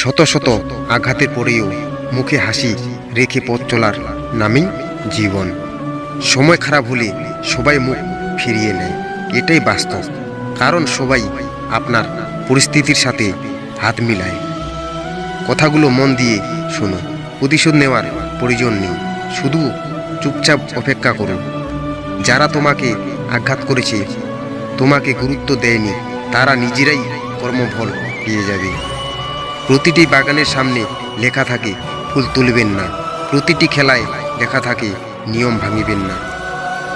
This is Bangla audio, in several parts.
শত শত আঘাতের পরেও মুখে হাসি রেখে পথ চলার নামেই জীবন। সময় খারাপ হলে সবাই মুখ ফিরিয়ে নেয়, এটাই বাস্তব। কারণ সবাই আপনার পরিস্থিতির সাথে হাত মিলায়। কথাগুলো মন দিয়ে শোনো, প্রতিশোধ নেওয়ার প্রয়োজন নেই, শুধু চুপচাপ অপেক্ষা করুন। যারা তোমাকে আঘাত করেছে, তোমাকে গুরুত্ব দেয়নি, তারা নিজেরাই কর্মফল পেয়ে যাবে। প্রতিটি বাগানের সামনে লেখা থাকে, ফুল তুলবেন না। প্রতিটি খেলায় লেখা থাকে, নিয়ম ভাঙিবেন না।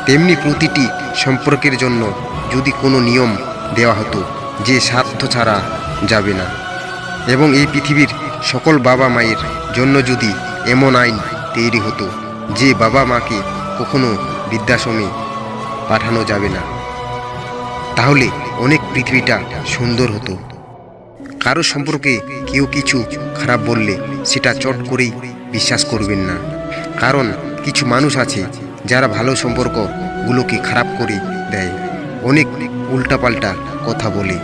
তেমনি প্রতিটি সম্পর্কের জন্য যদি কোনো নিয়ম দেওয়া হতো, যে স্বার্থ ছাড়া যাবে না। এবং এই পৃথিবীর সকল বাবা মায়ের জন্য যদি এমন আইন তৈরি হতো, যে বাবা মাকে কখনো বৃদ্ধাশ্রমে পাঠানো যাবে না, তাহলে অনেক পৃথিবীটা সুন্দর হতো। কারও সম্পর্কে কেউ কিছু খারাপ বললে সেটা চট করেই বিশ্বাস করবেন না। কারণ কিছু মানুষ আছে যারা ভালো সম্পর্কগুলোকে খারাপ করে দেয়। অনেক উল্টাপাল্টা কথা বলে।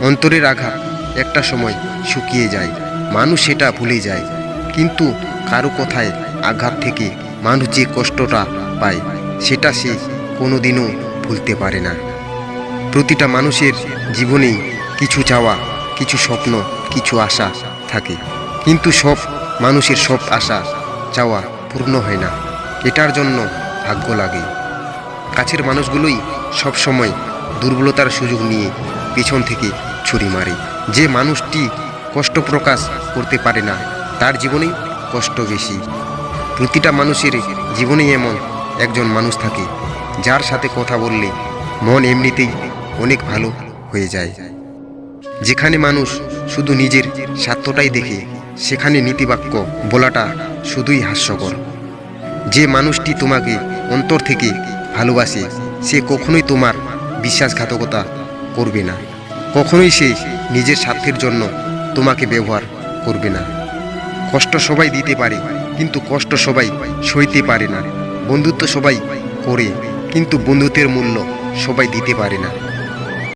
অন্তরের আঘাত একটা সময় শুকিয়ে যায়, মানুষ সেটা ভুলে যায়। কিন্তু কারও কথায় আঘাত থেকে মানুষ যে কষ্টটা পায়, সেটা সে কোনোদিনও ভুলতে পারে না। প্রতিটা মানুষের জীবনেই কিছু চাওয়া কিছু স্বপ্ন, কিছু আশা থাকে। কিন্তু সব মানুষের সব আশা চাওয়া পূর্ণ হয় না। এটার জন্য ভাগ্য লাগে। কাছের মানুষগুলোই সব সময় দুর্বলতার সুযোগ নিয়ে পেছন থেকে ছুরি মারে। যে মানুষটি কষ্ট প্রকাশ করতে পারে না, তার জীবনেই কষ্ট বেশি। প্রতিটা মানুষের জীবনেই এমন একজন মানুষ থাকে, যার সাথে কথা বললে মন এমনিতেই অনেক ভালো হয়ে যায়। যেখানে মানুষ শুধু নিজের স্বার্থটাই দেখে, সেখানে নীতিবাক্য বলাটা শুধুই হাস্যকর। যে মানুষটি তোমাকে অন্তর থেকে ভালোবাসে, সে কখনোই তোমার বিশ্বাসঘাতকতা করবে না। কখনোই সে নিজের স্বার্থের জন্য তোমাকে ব্যবহার করবে না। কষ্ট সবাই দিতে পারে, কিন্তু কষ্ট সবাই সইতে পারে না। বন্ধুত্ব সবাই করে, কিন্তু বন্ধুত্বের মূল্য সবাই দিতে পারে না।